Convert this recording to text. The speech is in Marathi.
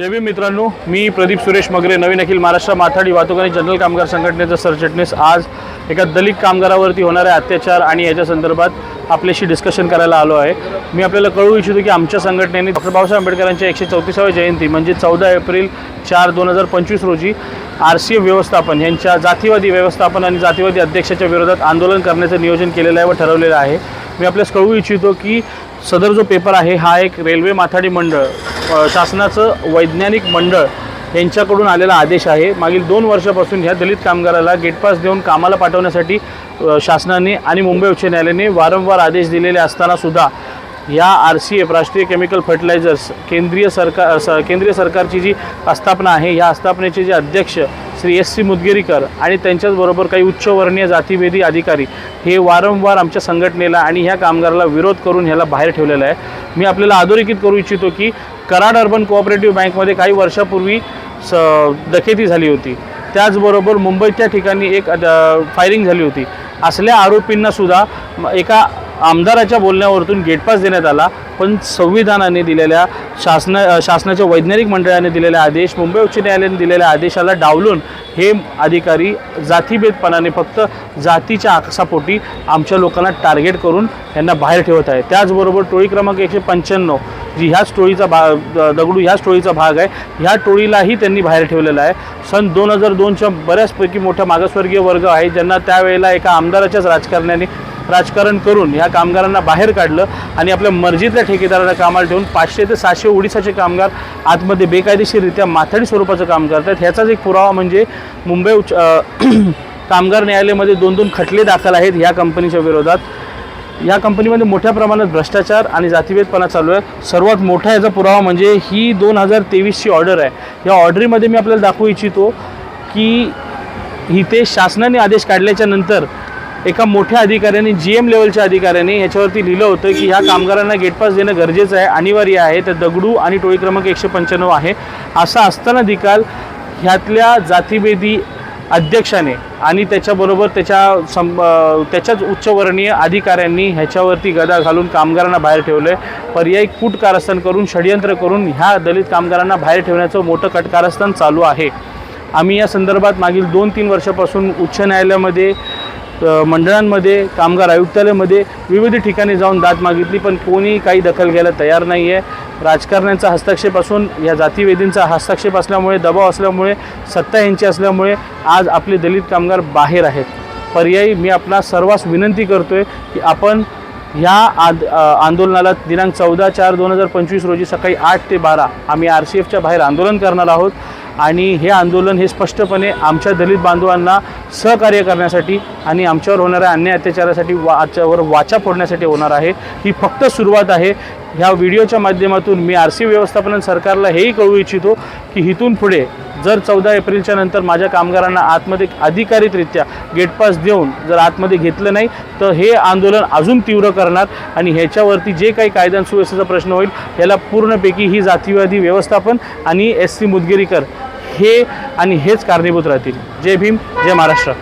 जय भीम मित्रांनो मी प्रदीप सुरेश मगरे नवीन अखिल महाराष्ट्र माथाडी वाहतूक आणि जनरल कामगार संघटनेचा सरचिटणीस. आज एका दलित कामगारावरती होणाऱ्या अत्याचार आणि याच्या संदर्भात आपल्याशी डिस्कशन करायला आलो आहे. मी आपल्याला कळू इच्छितो की आमच्या संघटनेने डॉक्टर बाबासाहेब आंबेडकरांच्या एकशे चौतीसाव्या जयंती म्हणजे चौदा एप्रिल चार दोन हजार पंचवीस रोजी आर सी एफ व्यवस्थापन यांच्या जातीवादी व्यवस्थापन आणि जातीवादी अध्यक्षाच्या विरोधात आंदोलन करण्याचं नियोजन केलेलं आहे व ठरवलेलं आहे. मी आपल्यास कळवू इच्छितो की सदर जो पेपर आहे हा एक रेल्वे माथाडी मंडळ शासनाचं वैज्ञानिक मंडळ यांच्याकडून आलेला आदेश आहे. मागील दोन वर्षापासून ह्या दलित कामगाराला गेटपास देऊन कामाला पाठवण्यासाठी शासनाने आणि मुंबई उच्च न्यायालयाने वारंवार आदेश दिलेले असताना सुद्धा या R C F Rashtriya chemical fertilizers केंद्रीय सरकार स केंद्रीय सरकारची जी आस्थापना आहे या आस्थापनेचे जे अध्यक्ष श्री एस सी मुदगेरीकर आणि त्यांच्याचबरोबर काही उच्चवर्णीय जातीभेदी अधिकारी हे वारंवार आमच्या संघटनेला आणि ह्या कामगाराला विरोध करून ह्याला बाहेर ठेवलेलं आहे. मी आपल्याला अधोरेखित करू इच्छितो की कराड अर्बन कोऑपरेटिव्ह बँकमध्ये काही वर्षापूर्वी स डकेती झाली होती. त्याचबरोबर मुंबईच्या ठिकाणी एक फायरिंग झाली होती. असल्या आरोपींना सुद्धा एका आमदाराच्या बोलण्यावरतून गेटपास देण्यात आला पण संविधानाने दिलेल्या शासना शासनाच्या वैज्ञानिक मंडळाने दिलेला आदेश मुंबई उच्च न्यायालयाने दिलेल्या आदेशाला डावलून हे अधिकारी जातीभेदपणाने फक्त जातीच्या आकसापोटी आमच्या लोकांना टार्गेट करून यांना बाहेर ठेवत आहे त्याचबरोबर टोळी क्रमांक एकशे पंच्याण्णव जी ह्याच टोळीचा भाग द- दगडू ह्याच टोळीचा भाग आहे ह्या टोळीलाही त्यांनी बाहेर ठेवलेला आहे. सन दोन हजार दोनच्या बऱ्याचपैकी मोठा मागासवर्गीय वर्ग आहे ज्यांना त्यावेळेला एका आमदाराच्याच राजकारण्याने राजकारण करून ह्या कामगारांना बाहेर काढलं आणि आपल्या मर्जीतल्या ठेकेदाराला कामाला ठेवून पाचशे ते सहाशे ओडिसाचे कामगार आतमध्ये बेकायदेशीररित्या माथाडी स्वरूपाचं काम करतात ह्याचाच एक पुरावा म्हणजे मुंबई उच्च कामगार न्यायालयामध्ये दोन दोन खटले दाखल आहेत ह्या कंपनीच्या विरोधात. या कंपनीमध्ये मोठ्या प्रमाणात भ्रष्टाचार आणि जातीभेदपणा चालू आहे. सर्वात मोठा याचा पुरावा म्हणजे ही दोन हजार तेवीसची ऑर्डर आहे. या ऑर्डरीमध्ये मी आपल्याला दाखवू इच्छितो की इथे शासनाने आदेश काढल्याच्या नंतर एका मोठ्या अधिकाऱ्याने जी एम लेवलच्या अधिकाऱ्याने ह्याच्यावरती लिहिलं होतं की ह्या कामगारांना गेटपास देणं गरजेचं आहे अनिवार्य आहे. तर दगडू आणि टोळी क्रमांक एकशे पंच्याण्णव आहे. असा असताना निकाल ह्यातल्या जातीभेदी अध्यक्षाने आणि त्याच्याबरोबर त्याच्या सं त्याच्याच उच्चवर्णीय अधिकाऱ्यांनी ह्याच्यावरती गदा घालून कामगारांना बाहेर ठेवलं आहे पर्यायी कूट कारस्थान करून षडयंत्र करून ह्या दलित कामगारांना बाहेर ठेवण्याचं मोठं कटकारस्थान चालू आहे. आम्ही या संदर्भात मागील दोन तीन वर्षापासून उच्च न्यायालयामध्ये मंडळांमध्ये कामगार आयुक्तालयामध्ये विविध ठिकाणी जाऊन दाद मागितली पण कोणी काही दखल घ्यायला तयार नाही आहे राजकारण्यांचा हस्तक्षेप असून या जातीवेदींचा हस्तक्षेप असल्यामुळे दबाव असल्यामुळे सत्ता यांची असल्यामुळे आज आपले दलित कामगार बाहेर आहेत. पर्यायी मी आपला सर्वांस विनंती करतो आहे की आपण ह्या आद आंदोलनाला दिनांक चौदा चार दोन हजार पंचवीस रोजी सकाळी आठ ते बारा आम्ही आर सी एफच्या बाहेर आंदोलन करणार आहोत. आणि हे आंदोलन हे स्पष्टपणे आमच्या दलित बांधवांना सहकार्य करण्यासाठी आणि आमच्यावर होणाऱ्या अन्याय अत्याचारासाठी वाच्यावर वाचा फोडण्यासाठी होणार आहे. ही फक्त सुरुवात आहे. ह्या व्हिडिओच्या माध्यमातून मी आर सी व्यवस्थापन सरकारला हेही कळू इच्छितो की इथून पुढे जर चौदा एप्रिलच्या नंतर माझ्या कामगारांना आतमध्ये अधिकारितरित्या गेटपास देऊन जर आतमध्ये घेतलं नाही तर हे आंदोलन अजून तीव्र करणार आणि ह्याच्यावरती जे काही कायदा सुव्यवस्थेचा प्रश्न होईल याला पूर्णपैकी ही जातीवादी व्यवस्थापन आणि एस सी मुदगिरीकर हे आणि हेच कारणीभूत राहतील. जय भीम जय महाराष्ट्र.